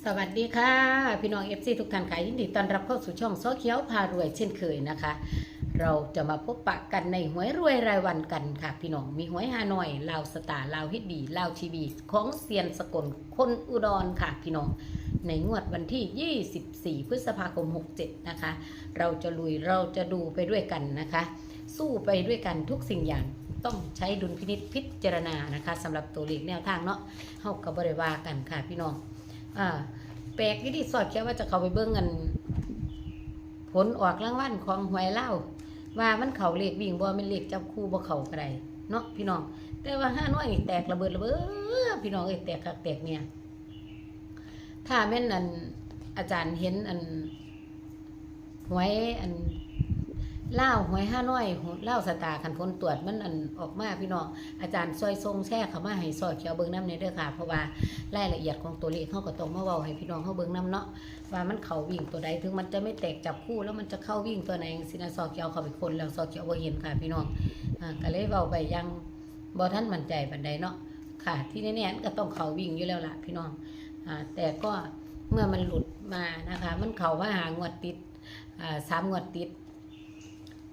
สวัสดีค่ะ พี่น้องเอฟซีทุกท่านค่ะยินดีต้อนรับเข้าสู่ช่องโซเขียวพารวยเช่นเคยนะคะ เราจะมาพบปะกันในหวยรวยรายวันกันค่ะ พี่น้องมีหวยฮานอยลาวสตาร์ลาวฮิตดีลาวทีวีของเซียนสกลคนอุดรค่ะ พี่น้องในงวดวันที่ 24 พฤษภาคม 67 นะคะ เราจะลุยเราจะดูไปด้วยกันนะคะ สู้ไปด้วยกันทุกสิ่งอย่างต้องใช้ดุลพินิษพิจารณานะคะสำหรับตัวเลขแนวทางเนาะเฮากับบริวากันค่ะพี่น้อง อ่า แปลกที่ที่สอดแค่ว่าจะเข้าไปเบิ่งเงินผลออกรางวัลของหวยเล่าว่ามันเข่าเลขวิ่งบ่แมันเลขจับคู่บ่เข่าก็ได้เนาะพี่น้อง แต่ว่าห้าน้อยนี่แตกระเบิดระเบ้อพี่น้องเอ้แตกคักแตกเนี่ย ถ้าแม่นอันอาจารย์เห็นอันหวยอัน เล่าหวยห้าน้อยเล่าสตาร์คันผลตรวจมันอันออกมาพี่น้องอาจารย์ซอยทรงแช่เขามาให้ซอยเขียวเบิ่งน้ำในเด้อค่ะ เพราะว่ารายละเอียดของตัวเลขเขาก็ต้องมาเว้าให้พี่น้องเขาเบิ่งนํเนาะว่ามันเขาวิ่งตัวใดถึงมันจะไม่แตกจับคู่แล้วมันจะเข้าวิ่งตัวไหนสินะซอกเขียวเขาไปคนแล้วซอกเขียวบ่เห็นค่ะพี่น้องอ่าก็เลยเว้าไปยังบ่ทันมั่นใจปานใดเนาะค่ะ ที่แน่ๆมันก็ต้องเขาวิ่งอยู่แล้วล่ะพี่น้องอ่าแต่ก็เมื่อมันหลุดมานะคะ มันเข้ามาหางวดติดอ่าสามงวดติด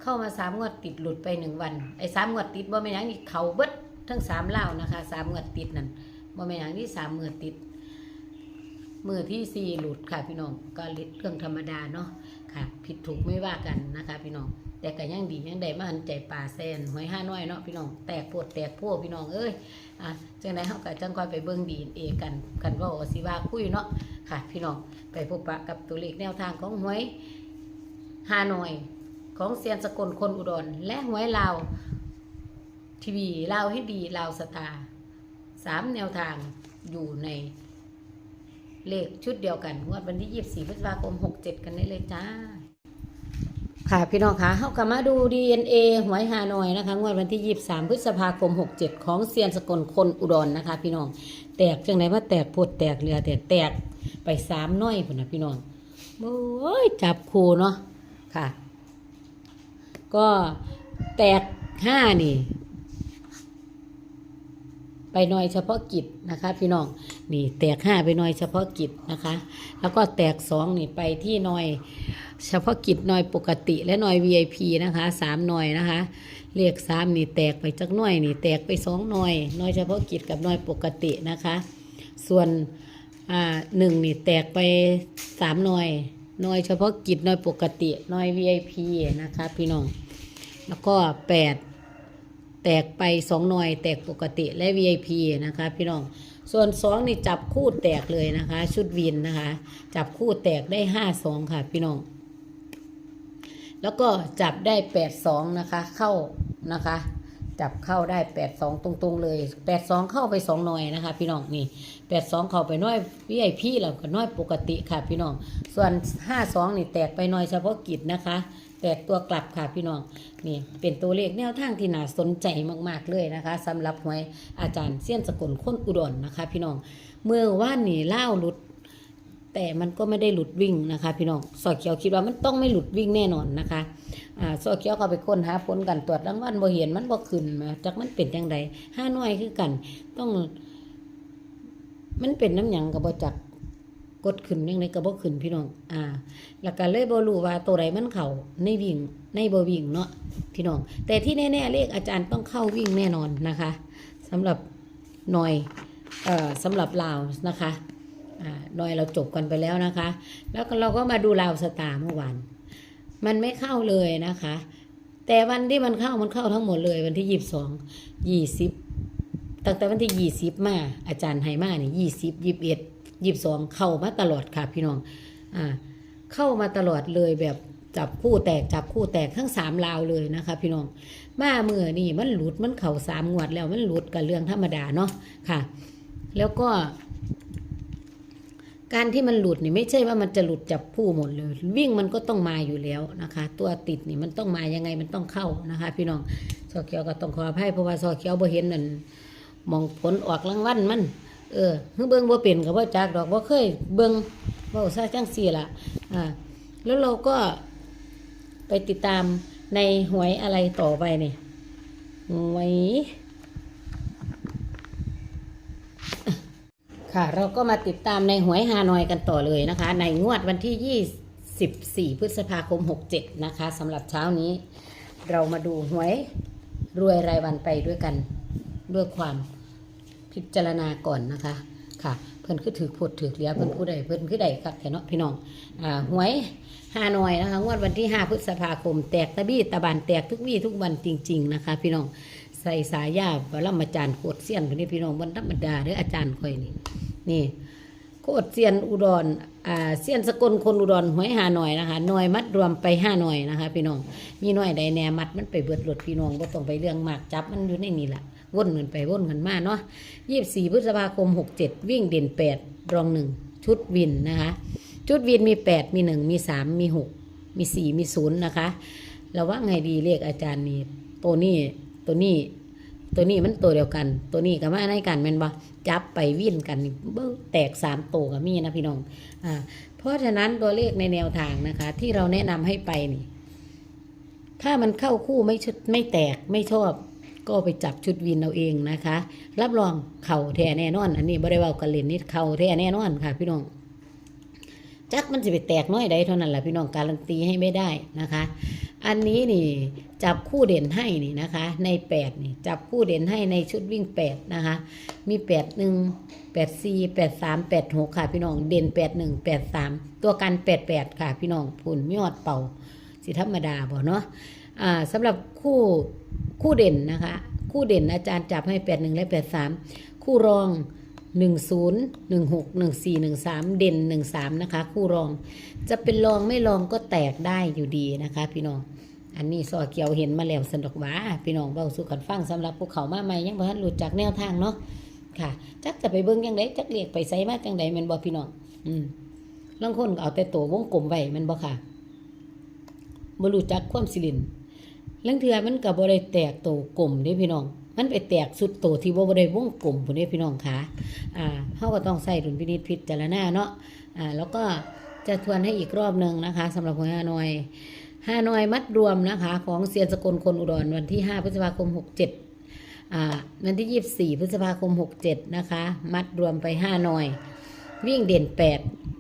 เข้ามาสามงวดติดหลุดไปหนึ่งวันไอ้สามงวดติดบ่แม่นยังนี่เขาเบิดทั้งสามเล่านะคะสามงวดติดนั่นบ่แม่นย่างที่สามมือติด มือที่สี่หลุดค่ะพี่น้องก็เรื่องธรรมดาเนาะค่ะ ผิดถูกไม่ว่ากันนะคะ พี่น้องแต่ก็ยังดียังได้มาหันใจป่าแซนหวยห้าน้อยเนาะพี่น้องแตกปวดแตกพวกพี่น้องเอ้ยอะจังไดเฮาก็จังคอยไปเบิ่งดีเอกันกันว่าอสิว่าคุยเนาะค่ะ พี่น้องไปพบปะกับตัวเลขแนวทางของหวยห้าน้อย ของเซียนสกลคนอุดร และหวยลาวทีวีลาวให้ดีลาวสตาร์สามแนวทางอยู่ในเลขชุดเดียวกันงวดวันที่24พฤษภาคม67กันได้เลยจ้า ค่ะพี่น้องคะเข้ากับมาดู DNA หวยฮานอยนะคะงวดวันที่23พฤษภาคม67ของเซียนสกลคนอุดรนะคะ พี่น้อง แตกจังไหนว่าแตกโพดแตกเรือแต่แตกไปสามน้อยพุ่นนะพี่น้องโอ้ยจับคูเนาะค่ะ ก็แตกห้านี่ ไปหน่อยเฉพาะกิจนะคะ พี่น้องนี่แตกห้าไปหน่อยเฉพาะกิจนะคะ แล้วก็แตกสองนี่ไปที่หน่อยเฉพาะกิจหน่อยปกติและหน่อย VIP นะคะสามหน่อยนะคะเลขสามนี่แตกไปจักหน่อยนี่แตกไปสองหน่อยหน่อยเฉพาะกิจกับหน่อยปกตินะคะ ส่วนอ่าหนึ่งนี่แตกไปสามหน่อย หน่อยเฉพาะกิจหน่อยปกติหน่อย VIP นะคะพี่น้อง แล้วก็แปดแตกไปสองหน่วยแตกปกติและ VIP นะคะพี่น้อง ส่วนสองนี่จับคู่แตกเลยนะคะ ชุดวินนะคะ จับคู่แตกได้ห้าสองค่ะพี่น้อง แล้วก็จับได้แปดสองนะคะ เข้านะคะ จับเข้าได้แปดสองตรงๆเลยแปดสองเข้าไปสองหน่วยนะคะ พี่น้องนี่แปดสองเข้าไปน้อย VIP แล้วก็น้อยปกติค่ะพี่น้อง ส่วนห้าสองนี่แตกไปหน่อยเฉพาะกิจนะคะ แตกตัวกลับค่ะพี่น้องนี่เป็นตัวเลขแนวทางที่น่าสนใจมากๆเลยนะคะสำหรับหวยอาจารย์เสี้ยนสกุลคนอุดรนะคะ พี่น้องเมื่อว่านนี่เล่าหลุด แต่มันก็ไม่ได้หลุดวิ่งนะคะพี่น้องสอเขียวคิดว่ามันต้องไม่หลุดวิ่งแน่นอนนะคะอ่าสอเขียวก็ไปค้นหาผลกันตรวจรางวัลบ่เห็นมันบ่ขึ้นมาจากมันเป็นจังไดห้าน้อยคือกัน ต้อง มันเป็นน้ำหยังกับบ่จักกดขึ้นยังไงก็บ่ขึ้นพี่น้องอ่าแล้วก็เลยบ่รู้ว่าตัวใดมันเข้าในวิ่งในบ่วิ่งเนาะพี่น้อง แต่ที่แน่ๆเลขอาจารย์ต้องเข้าวิ่งแน่นอนนะคะสำหรับหน่อยเอ่อสำหรับลาวนะคะ อ่าหน่อยเราจบกันไปแล้วนะคะ แล้วเราก็มาดูลาวสตาร์เมื่อวานมันไม่เข้าเลยนะคะ แต่วันที่มันเข้ามันเข้าทั้งหมดเลย วันที่ยี่สิบสองยี่สิบตั้งแต่วันที่ยี่สิบมา อาจารย์ให้มาเนี่ยยี่สิบยี่สิบเอ็ดยี่สิบสองเข้ามาตลอดค่ะพี่น้องอ่าเข้ามาตลอดเลยแบบจับคู่แตกจับคู่แตกทั้งสามลาวเลยนะคะพี่น้องมาเมื่อนี่มันหลุดมันเข่าสามงวดแล้วมันหลุดกับเรื่องธรรมดาเนาะค่ะ แล้วก็ การที่มันหลุดนี่ไม่ใช่ว่ามันจะหลุดจับผู้หมดเลย วิ่งมันก็ต้องมาอยู่แล้วนะคะ ตัวติดนี่มันต้องมายังไงมันต้องเข้านะคะ พี่น้องซอเขียวก็ต้องขออภัยเพราะว่าซอเขียวบ่เห็นนั่นมองผลออกรางวัลมันเออเฮือเบิ่งบ่เป็นก็บ่จักดอกบ่เคยเบิ่งเว้าซะจังซี่ละอ่าแล้วเราก็ไปติดตามในหวยอะไรต่อไปเนี่ยหวย ค่ะ เราก็มาติดตามในหวยฮานอยกันต่อเลยนะคะ ในงวดวันที่ 24 พฤษภาคม 67 นะคะสำหรับเช้านี้ เรามาดูหวยรวยรายวันไปด้วยกันด้วยความพิจารณาก่อนนะคะ ค่ะ เพิ่นคือถือพูดถือเลียเพิ่นผู้ใดเพิ่นคือใดครับแต่เนาะพี่น้องอ่าหวยฮานอยนะคะงวดวันที่ 5 พฤษภาคม แตกตะบี้ตะบานแตกทุกวี่ทุกวันจริง ๆ นะคะ พี่น้อง ใส่สายยาบรมาจารย์โคตรเสียนคนนี้พี่น้องบนธรรมดาเด้ออาจารย์ค่อยนี่นี่โคตรเซียนอุดรอ่าเซียนสกลคนอุดรหวยหาหน่อยนะคะหน่วยมัดรวมไปห้าหน่อยนะคะ พี่น้องมีหน่วยใดแนมัดมันไปเบิดรถพี่น้องบ่ต้องไปเรื่องมากจับมันอยู่ในนี่แหละว่นเงินไปว่นเงินมาเนาะยี่สี่พฤษภาคมหกเจ็ดวิ่งเด่นแปดรองหนึ่งชุดวินนะคะ ชุดวินมีแปดมีหนึ่งมีสามมีหกมีสี่มีศูนย์นะคะเราว่าไงดีเรียกอาจารย์นี่ตัวนี้ ตัวนี้ ตัวนี้มันตัวเดียวกัน ตัวนี้ก็มาในกันแม่นบ่จับไปวิ่นกันนี่เบิ้งแตกสามตัวก็มีนะพี่น้องอ่าเพราะฉะนั้นตัวเลขในแนวทางนะคะ ที่เราแนะนำให้ไปนี่ ถ้ามันเข้าคู่ไม่ชุดไม่แตกไม่ชอบก็ไปจับชุดวินเอาเองนะคะ รับรองเข่าแท้แน่นอน อันนี้บริวารกันเล่นนี่เข่าแท้แน่นอนค่ะพี่น้อง จักมันจะไปแตกน้อยใดเท่านั้นแหละพี่น้องการันตีให้ไม่ได้นะคะ อันนี้นี่จับคู่เด่นให้นี่นะคะ ในแปดนี่จับคู่เด่นให้ในชุดวิ่งแปดนะคะ มีแปดหนึ่งแปดสี่แปดสามแปดหกค่ะพี่น้องเด่นแปดหนึ่งแปดสามตัวกันแปดแปดค่ะพี่น้องผุนยอดเป่าสิธรรมดาบ่เนาะอ่าสำหรับคู่คู่เด่นนะคะ คู่เด่นอาจารย์จับให้แปดหนึ่งและแปดสามคู่รอง นึ่งศูนย์หนึ่งหกหนึ่งสี่หนึ่งสามเด่นหนึ่งสามนะคะ คู่รอง จะเป็นรองไม่รองก็แตกได้อยู่ดีนะคะ พี่น้อง อันนี้ซอเกียวเห็นมาแล้วสนุกว่าพี่น้องเบาสู่กันฟังสำหรับภูเขามาใหม่ยังบ่ทันรู้จักแนวทางเนาะค่ะจักจะไปเบิ่งยังไดจักเรียกไปไสมาจังใดม่นบ่พี่น้อง อืมลางคนเอาแต่ตัววงกลมไว้ม่นบ่ค่ะบ่รู้จักความสิรินลางเทือมันก็บ่ได้แตกโตวกลมเด้พี่น้อง มันไปแตกสุดโตที่บ่ได้วงกลมพุ่นเด้พี่น้องค่ะอ่าเฮาก็ต้องใส่ดุลพินิจพิจารณาเนาะอ่าแล้วก็จะทวนให้อีกรอบหนึ่งนะคะสำหรับหัวฮานอยฮานอยมัดรวมนะคะ ของเซียนสกลคนอุดรวันที่ 5 พฤษภาคม 67อ่าวันที่ 24 พฤษภาคม 67 นะคะ มัดรวมไป5หน่อย วิ่งเด่น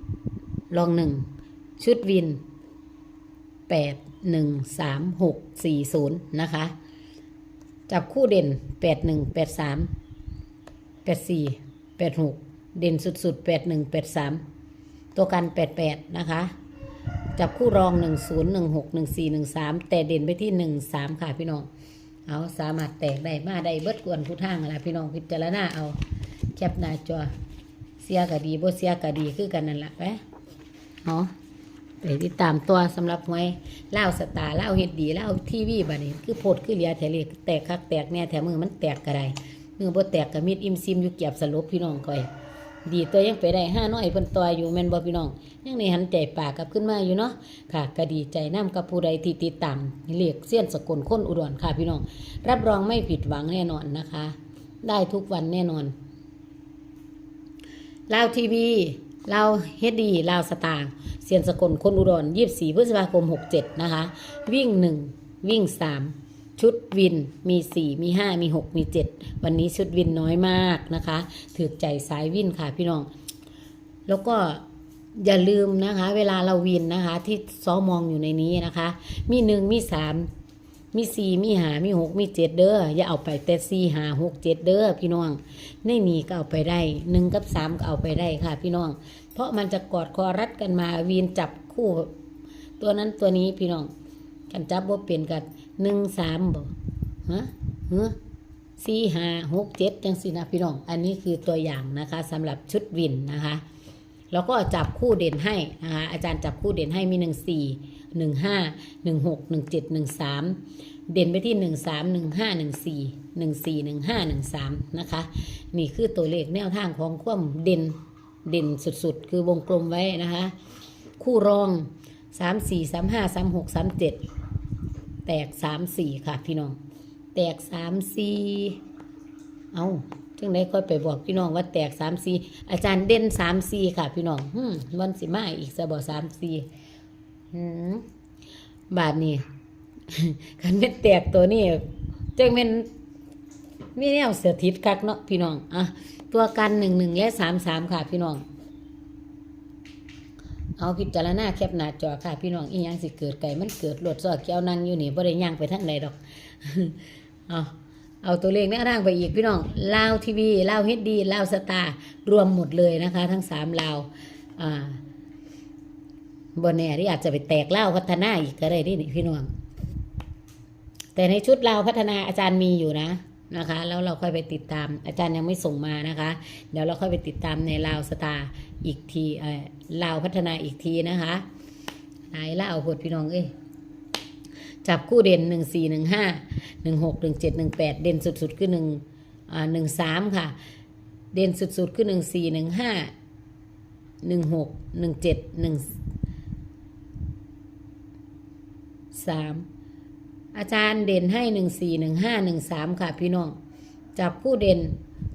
8 ลอง 1 ชุดวิน 8 1 3 6 4 0 นะคะ จับคู่เด่น8 1 8 3 8 4 8 6เด่นสุดๆ8 1 8 3ตัวกัน88นะคะ จับคู่รองหนึ่งศูนย์หนึ่งหกหนึ่งสี่หนึ่งสามแต่เด่นไปที่หนึ่งสามค่ะพี่น้อง เอาสามารถแตกได้มาได้เบิดกวนทุกทางนะพี่น้องพิจารณาเอาแคปหน้าจอเสียก็ดีบ่เสียก็ดีคือกันนั่นแหละไปเอา ไปติดตามตัวสำหรับหวยเล่าสตาร์เล่าเฮ็ดดีเล่าทีวีบัดนี้ คือโพดคือเลียแถเลกแตกคักแตกแน่แถมือมันแตกก็ไดมือบ่แตกก็มิดอิมซิมอยู่เกียบสลบพี่น้องก่อย ดีตัวยังไปได้ห้าน้อยเพิ่นต่อยอยู่แม่นบ่พี่น้อง ยังในหันใจปากกลับขึ้นมาอยู่เนาะค่ะก็ดีใจนํกับผู้ใดที่ติดตามเรียกเสี้ยนสกลคนอุดรค่ะพี่น้อง รับรองไม่ผิดหวังแน่นอนนะคะ ได้ทุกวันแน่นอนลาวทีวี ลาวเฮดดีลาวสตาร์เสียนสกลคนอุดร24พฤษภาคม67นะคะ วิ่ง1วิ่ง3ชุดวินมี4มี5มี6มี7วันนี้ชุดวินน้อยมากนะคะ ถือใจสายวินค่ะพี่น้อง แล้วก็อย่าลืมนะคะ เวลาเราวินนะคะ ที่ซ้อมองอยู่ในนี้นะคะ มีหนึ่งมีสาม มีสี่มีหามีหกมีเจ็ดเด้ออย่าเอาไปแต่สี่หาหกเจ็ดเด้อพี่น้องในนี้ก็เอาไปได้หนึ่งกับสามก็เอาไปได้ค่ะ พี่น้อง เพราะมันจะกอดคอรัดกันมาวีนจับคู่ ตัวนั้นตัวนี้พี่น้องกันจับว่าเปลี่ยนกันหนึ่งสามบ่ฮะฮะสี่ห้าหกเจ็ดจังสินะพี่น้อง อันนี้คือตัวอย่างนะคะสำหรับชุดวินนะคะ แล้วก็จับคู่เด่นให้นะคะอาจารย์จับคู่เด่นให้มีหนึ่งสี่หนึ่งห้าหนึ่งหกหนึ่งเจ็ดหนึ่งสามเด่นไปที่หนึ่งสามหนึ่งห้าหนึ่งสี่หนึ่งสี่หนึ่งห้าหนึ่งสามนะคะนี่คือตัวเลขแนวทางของความเด่นเด่นสุดๆ คือวงกลมไว้นะคะ คู่รองสามสี่สามห้าสามหกสามเจ็ดแตกสามสี่ค่ะพี่น้อง แตกสามสี่เอา จึงได้ค่อยไปบอกพี่น้องว่าแตกสามสี่อาจารย์เด่นสามสี่ค่ะ พี่น้องหึมวันสิมาอีกจะบอสามสี่บาทนี่คันเป็นแตกตัวนี้จังเป็นมีแนวเสือทิศกักเนาะพี่น้องอะตัวกันหนึ่งหนึ่งและสามสามค่ะพี่น้อง เอาพิจารณาแคปหน้าจอค่ะ พี่น้องอีหยังสิเกิดไก่มันเกิดรถซอแก้วนั่งอยู่นี่บ่ได้ย่างไปทางใดดอก เอา เอาตัวเลขแนวทางไปอีกพี่น้องลาวทีวีลาวเฮดดีลาวสตาร์รวมหมดเลยนะคะ ทั้งสามลาวอ่าบนแน่ที่อาจจะไปแตกเล่าพัฒนาอีกก็ได้ที่นี่พี่น้อง แต่ในชุดเลาพัฒนาอาจารย์มีอยู่นะนะคะ แล้วเราค่อยไปติดตาม อาจารย์ยังไม่ส่งมานะคะ เดี๋ยวเราค่อยไปติดตามในลาวสตาร์อีกทีเออลาวพัฒนาอีกทีนะคะนายล่าเอาหดพี่น้องเอ้ย จับคู่เด่นหนึ่งสี่หนึ่งห้าหนึ่งหกหนึ่งเจ็ดหนึ่งแปดเด่นสุดๆคือหนึ่งอ่าหนึ่งสามค่ะ เด่นสุดๆคือหนึ่งสี่หนึ่งห้าหนึ่งหกหนึ่งเจ็ดหนึ่งสามอาจารย์เด่นให้หนึ่งสี่หนึ่งห้าหนึ่งสามค่ะพี่น้อง จับคู่เด่น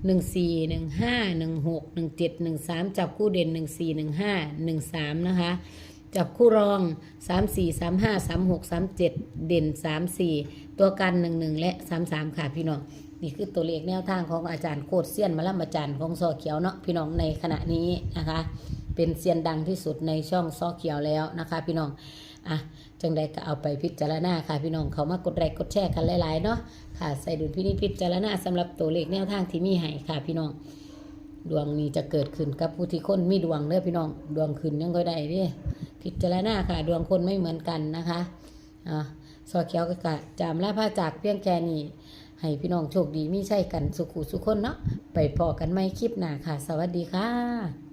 หนึ่งสี่หนึ่งห้าหนึ่งหกหนึ่งเจ็ดหนึ่งสามจับคู่เด่นหนึ่งสี่หนึ่งห้าหนึ่งสามนะคะ จับคู่รองสามสี่สามห้าสามหกสามเจ็ดเด่นสามสี่ตัวกันหนึ่งหนึ่งและสามสามค่ะพี่น้อง นี่คือตัวเลขแนวทางของอาจารย์โคตรเซียนมาล่ำอาจารย์ของซอเขียวเนาะพี่น้องในขณะนี้นะคะ เป็นเซียนดังที่สุดในช่องซอเขียวแล้วนะคะ พี่น้องอะจังใดก็เอาไปพิจารณาค่ะพี่น้องเขามากดไลค์กดแชร์กันหลาย ๆ เนาะค่ะใส่ดุลพินิจพิจารณาสำหรับตัวเลขแนวทางที่มีให้ค่ะพี่น้อง ดวงนี้จะเกิดขึ้นกับผู้ที่คนมีดวงเด้อพี่น้อง ดวงขึ้นยังก็ได้เด้ พิจารณาค่ะ ดวงคนไม่เหมือนกันนะคะอะซอเขียวก็กะจามลาผ้าจากเพียงแค่นี้ให้พี่น้องโชคดีมีใช่กันสุขุสุขคนเนาะไปพอกันไม่คลิปหน้าค่ะ สวัสดีค่ะ